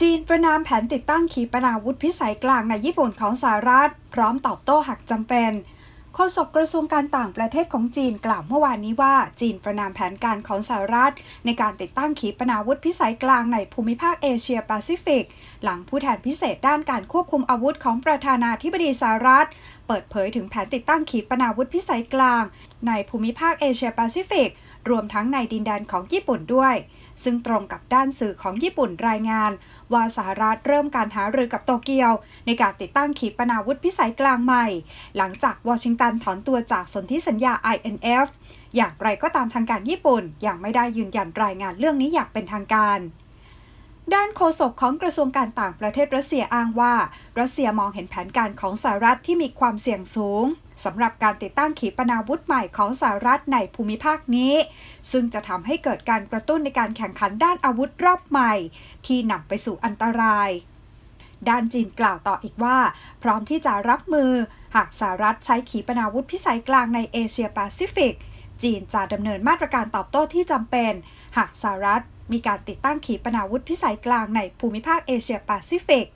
จีนประนามแผนติดตั้งขีปนาวุธพิสัยกลางในญี่ปุ่นของสหรัฐ พร้อมตอบโต้หากจำเป็นโฆษกกระทรวงการต่างประเทศของจีนกล่าวเมื่อวานนี้ว่า จีนประนามแผนการของสหรัฐ ในการติดตั้งขีปนาวุธพิสัยกลางในภูมิภาคเอเชียแปซิฟิก หลังผู้แทนพิเศษด้านการควบคุมอาวุธของประธานาธิบดีสหรัฐ เปิดเผยถึงแผนติดตั้งขีปนาวุธพิสัยกลาง ในภูมิภาคเอเชียแปซิฟิก รวมทั้งในดินแดนของญี่ปุ่นด้วย ซึ่งตรงกับด้านสื่อของญี่ปุ่นรายงาน ว่าสหรัฐเริ่มการหารือกับโตเกียว ในการติดตั้งขีปนาวุธพิสัยกลางใหม่ หลังจากวอชิงตันถอนตัวจากสนธิสัญญา INF อย่างไรก็ตามทางการญี่ปุ่นยังไม่ได้ยืนยันรายงานเรื่องนี้อย่างเป็นทางการ ด้านโฆษกของกระทรวงการต่างประเทศรัสเซียอ้างว่า รัสเซียมองเห็นแผนการของสหรัฐที่มีความเสี่ยงสูงสำหรับการติดตั้งขีปนาวุธใหม่ของสหรัฐในภูมิภาคนี้ ซึ่งจะทำให้เกิดการกระตุ้นในการแข่งขันด้านอาวุธรอบใหม่ ที่นำไปสู่อันตราย ด้านจีนกล่าวต่ออีกว่า พร้อมที่จะรับมือ หากสหรัฐใช้ขีปนาวุธพิสัยกลางในเอเชียแปซิฟิก จีนจะดำเนินมาตรการตอบโต้ที่จำเป็น หากสหรัฐ มีการติดตั้งขีปนาวุธพิสัยกลางในภูมิภาคเอเชียแปซิฟิก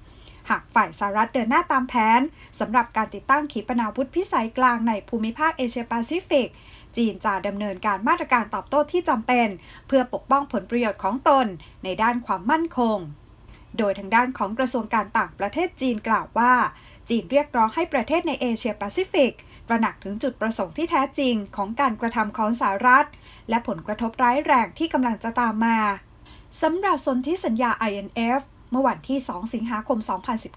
หากฝ่ายสหรัฐเดินหน้าตามแผนสำหรับการติดตั้งขีปนาวุธพิสัยกลางในภูมิภาคเอเชียแปซิฟิก จีนจะดำเนินการมาตรการตอบโต้ที่จำเป็น เพื่อปกป้องผลประโยชน์ของตนในด้านความมั่นคง โดยทางด้านของกระทรวงการต่างประเทศจีนกล่าวว่า จีนเรียกร้องให้ประเทศในเอเชียแปซิฟิก ตระหนักถึงจุดประสงค์ที่แท้จริงของการกระทำของสหรัฐ และผลกระทบร้ายแรงที่กำลังจะตามมาสำหรับสนธิสัญญา INF เมื่อวันที่ 2 สิงหาคม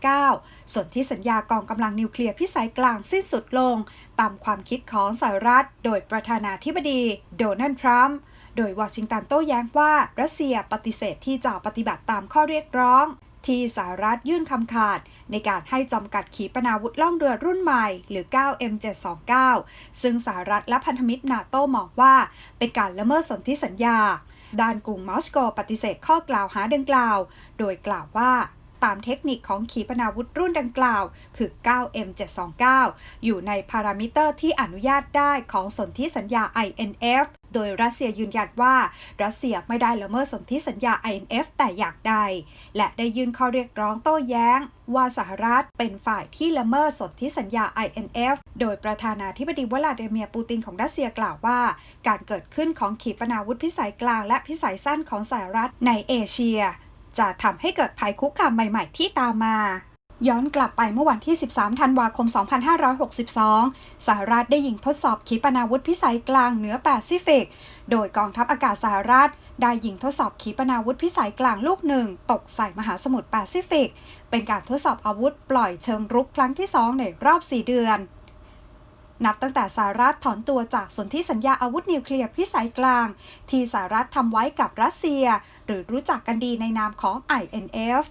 2019 ส่วนที่สัญญากองกำลังนิวเคลียร์พิสัยกลางสิ้นสุดลง ตามความคิดของสหรัฐ โดยประธานาธิบดีโดนัลด์ทรัมป์ โดยวอชิงตันโต้แย้งว่า รัสเซียปฏิเสธที่จะปฏิบัติตามข้อเรียกร้อง ที่สหรัฐยื่นคำขาด ในการให้จำกัดขีปนาวุธล่องเรือรุ่นใหม่ หรือ 9M729 ซึ่งสหรัฐและพันธมิตรนาโต้มองว่า เป็นการละเมิดสนธิสัญญา ด้านกรุงมอสโกปฏิเสธข้อกล่าวหาดังกล่าว โดยกล่าวว่าตามเทคนิคของขีปนาวุธรุ่นดังกล่าว คือ 9M729 อยู่ในพารามิเตอร์ที่อนุญาตได้ของสนธิสัญญา INF โดยรัสเซียยืนยันว่า รัสเซียไม่ได้ละเมิดสนธิสัญญา INF แต่อย่างใด และได้ยื่นข้อเรียกร้องโต้แย้ง ว่าสหรัฐเป็นฝ่ายที่ละเมิดสนธิสัญญา INF โดยประธานาธิบดีวลาดิเมียร์ปูตินของรัสเซียกล่าวว่า การเกิดขึ้นของขีปนาวุธพิสัยกลางและพิสัยสั้นของสหรัฐในเอเชีย จะทำให้เกิดภัยคุกคามใหม่ ๆ ที่ตามมา ย้อนกลับไปเมื่อวันที่ 13 ธันวาคม 2562 สหรัฐได้ยิงทดสอบขีปนาวุธพิสัยกลางเหนือแปซิฟิก โดยกองทัพอากาศสหรัฐได้ยิงทดสอบขีปนาวุธพิสัยกลางลูกหนึ่ง ตกใส่มหาสมุทรแปซิฟิก เป็นการทดสอบอาวุธปล่อยเชิงรุกครั้งที่ 2 ในรอบ 4 เดือน นับตั้งแต่สหรัฐถอนตัวจากสนธิสัญญาอาวุธนิวเคลียร์พิสัยกลาง ที่สหรัฐทำไว้กับรัสเซีย หรือรู้จักกันดีในนามของ INF